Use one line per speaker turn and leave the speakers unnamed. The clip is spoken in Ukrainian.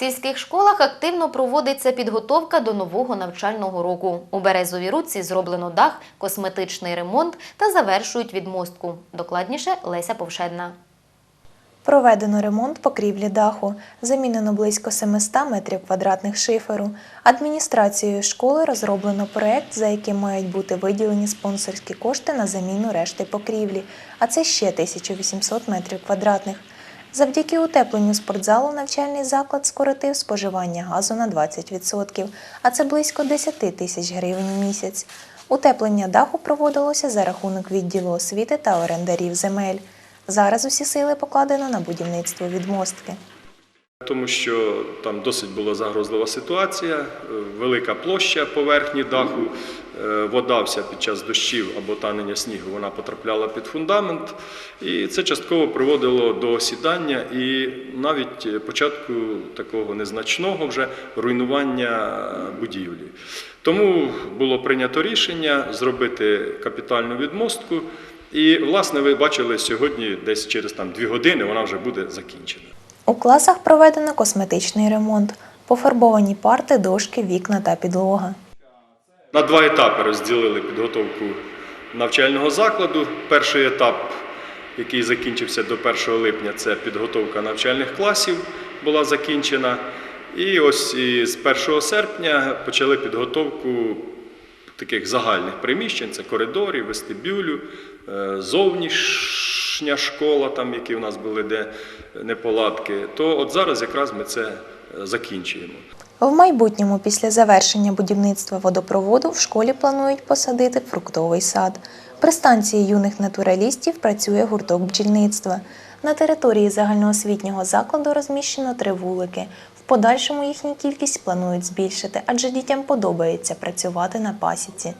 сільських школах активно проводиться підготовка до нового навчального року. У Березовій руці зроблено дах, косметичний ремонт та завершують відмостку. Докладніше Леся Повшедна.
Проведено ремонт покрівлі даху, замінено близько 700 метрів квадратних шиферу. Адміністрацією школи розроблено проект, за яким мають бути виділені спонсорські кошти на заміну решти покрівлі, а це ще 1800 метрів квадратних. Завдяки утепленню спортзалу навчальний заклад скоротив споживання газу на 20%, а це близько 10 тисяч гривень в місяць. Утеплення даху проводилося за рахунок відділу освіти та орендарів земель. Зараз усі сили покладено на будівництво відмостки.
Тому що там досить була загрозлива ситуація, е, велика площа поверхні даху, вода вся під час дощів або танення снігу вона потрапляла під фундамент, і це частково приводило до осідання і навіть е, початку такого незначного вже руйнування будівлі. Тому було прийнято рішення зробити капітальну відмостку. І, власне, ви бачили сьогодні, десь через там дві години вона вже буде закінчена.
У класах проведено косметичний ремонт, пофарбовані парти, дошки, вікна та підлога.
На два етапи розділили підготовку навчального закладу. Перший етап, який закінчився до 1 липня, це підготовка навчальних класів була закінчена. І ось із 1 серпня почали підготовку таких загальних приміщень: це коридорів, вестибюлю, е, зовнішня школа, там, які у нас були де неполадки. То от зараз якраз ми це е, закінчуємо.
В майбутньому, після завершення будівництва водопроводу, в школі планують посадити фруктовий сад. При станції юних натуралістів працює гурток бджільництва. На території загальноосвітнього закладу розміщено три вулики. В подальшому їхню кількість планують збільшити, адже дітям подобається працювати на пасіці.